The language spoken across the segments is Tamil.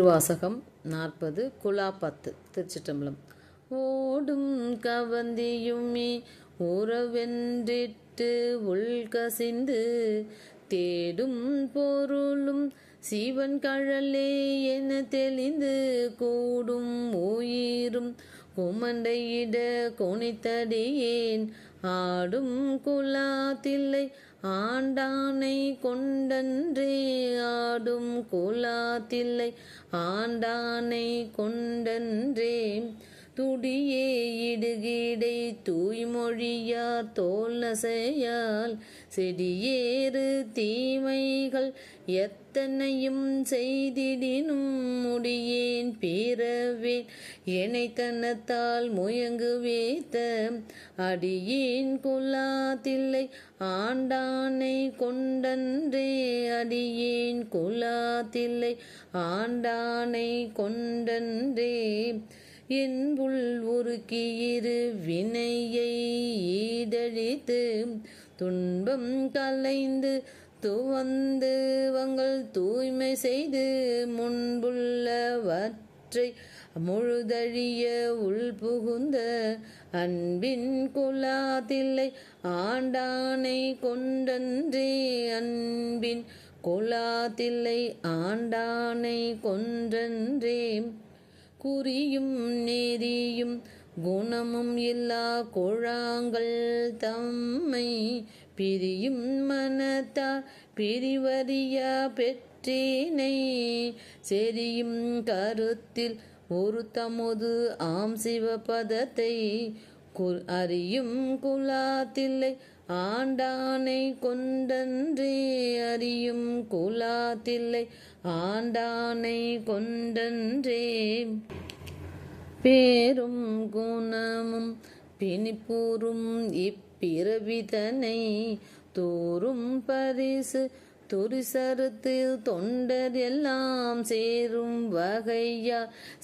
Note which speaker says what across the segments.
Speaker 1: திருவாசகம் நாற்பது குலா பத்து திருச்சிட்டம்பலம் ஓடும் கவந்தியுமி உறவென்றிட்டு உள்கசிந்து தேடும் பொருளும் சிவன் கழலே என தெளிந்து கூடும் உயிரும் குமண்டையிட கொனித்தடியேன். ஆடும் குலாத்தில்லை ஆண்டானை கொண்டன்றே ஆடும் குலாத்தில்லை. ஆண்டானை கொண்டன்றே துடியே இடுகிடை தூய்மொழியார் தோல் நசையால் செடியேறு தீமைகள் எத்தனையும் செய்திடினும் முடியேன் பேரவேன் எனைத்தனத்தால் முயங்கு வேத்த அடியேன் குலாத்தில்லை. ஆண்டானை கொண்டன்றே அடியேன் குலாத்தில்லை. ஆண்டானை கொண்டன்றே என்புள் உருக்கியிரு வினையை ஈடழித்து துன்பம் கலைந்து துவந்து வங்கள் தூய்மை செய்து முன்புள்ளவற்றை முழுதழிய உள்புகுந்த அன்பின் குலாதில்லை ஆண்டானை கொண்டன்றே அன்பின் குலாத்தில்லை ஆண்டானை கொன்றன்றே குறியும் நெறியும் குணமும் இல்லா குழாங்கள் தம்மை பிரியும் மனத்தார் பிரிவறியா பெற்றினை. செரியும் கருத்தில் ஒரு தமது ஆம் சிவபதத்தை அறியும் குலாத்தில்லை. ஆண்டானை கொண்டன்றே அறியும் குலாத்தில்லை. ஆண்டானை கொண்டன்றே பேரும் குணமும் பிணிப்பூரும் இப்பிறவிதனை தோறும் பரிசு துரிசருத்தில் தொண்டர் எல்லாம் சேரும் வகையா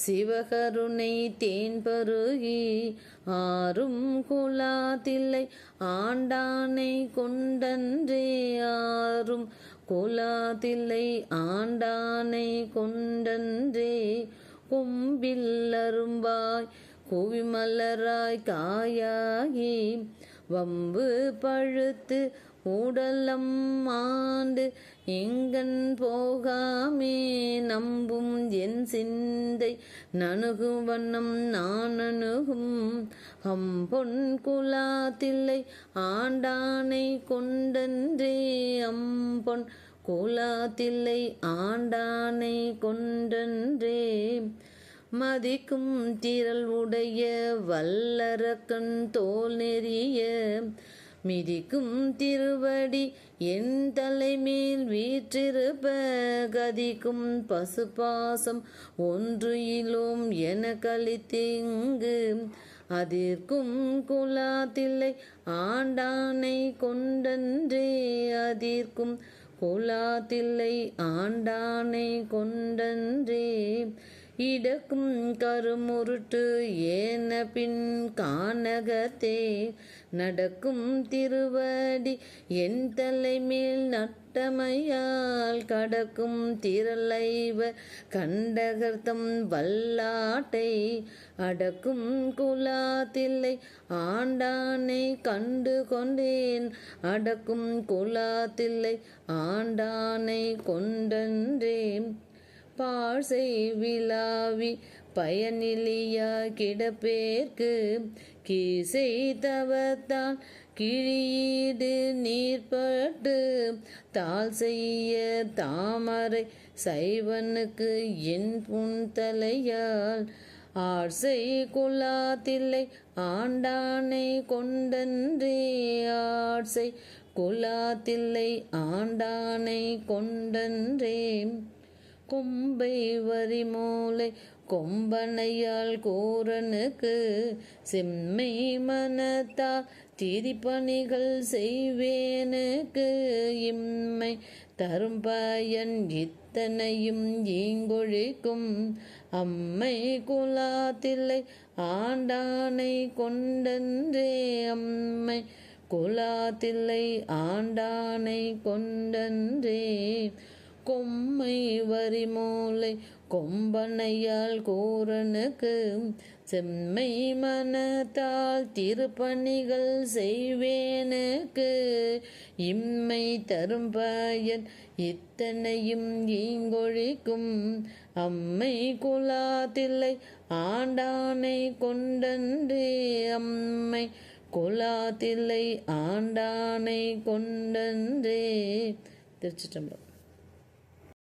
Speaker 1: சிவகருணை தேன் பருகி ஆறும் குலாத்தில்லை ஆண்டானை கொண்டன்றே ஆறும் குலாத்தில்லை ஆண்டானை கொண்டன்றே. கொம்பில் அரும்பாய் குவிமலராய் காயாகி வம்பு பழுத்து உடலம் ஆண்டு எங்கன் போகாமே நம்பும் என் சிந்தை நணுகும் வண்ணம் நான் அணுகும். அம்பொன் குலாத்தில்லை ஆண்டானை கொண்டன்றே. அம்பொன் குலாத்தில்லை ஆண்டானை கொண்டன்றே. மதிக்கும் திரள் உடைய வல்லரக்கன் தோல் நெறிய. மிதிக்கும் திருவடி என் தலைமேல் வீற்றிருப்ப கதிக்கும் பசுபாசம் ஒன்று என கழித்தெங்கு அதிர்க்கும் குலாத்தில்லை ஆண்டானை கொண்டன்றே. அதிர்க்கும் குலாத்தில்லை ஆண்டானை கொண்டன்றே. இடக்கும் கருமுருட்டு ஏன பின் கானகத்தே. நடக்கும் திருவடி என் தலைமேல் நட்டமையால் கடக்கும் திரளைவ கண்டகர்த்தம் வல்லாட்டை. அடக்கும் குலாத்தில்லை ஆண்டானை கண்டு கொண்டேன் அடக்கும் குலாத்தில்லை ஆண்டானை கொண்டன்றேன். பாழ்சை விழாவி பயனிலியா கிடப்பேர்க்கு கீசை தவத்தான் கிழியீடு நீர்பட்டு. தாள் செய்ய தாமரை சைவனுக்கு என் புன்தலையால். ஆர்சை குலாத்தில்லை ஆண்டானை கொண்டன்றே. ஆர்சை குலாத்தில்லை ஆண்டானை கொண்டன்றே. கொம்பை வரிமூலை கொம்பனையால் கோரனுக்கு செம்மை மனத்தால் திரிப்பணிகள் செய்வேனுக்கு இம்மை தரும் பயன் இத்தனையும் ஈங்கொழிக்கும் அம்மை குலாத்தில்லை ஆண்டானை கொண்டன்றே அம்மை குலாத்தில்லை ஆண்டானை கொண்டன்றே கொம்மை வரிமூலை கொம்பனையால் கூரனுக்கு செம்மை மனத்தால் திருப்பணிகள் செய்வேனுக்கு இம்மை தரும் பயன் இத்தனையும் ஈங்கொழிக்கும் அம்மை குலாத்தில்லை ஆண்டானை கொண்டன்றே அம்மை குலாத்தில்லை ஆண்டானை கொண்டன்றே திருச்சிட்டம்பலம்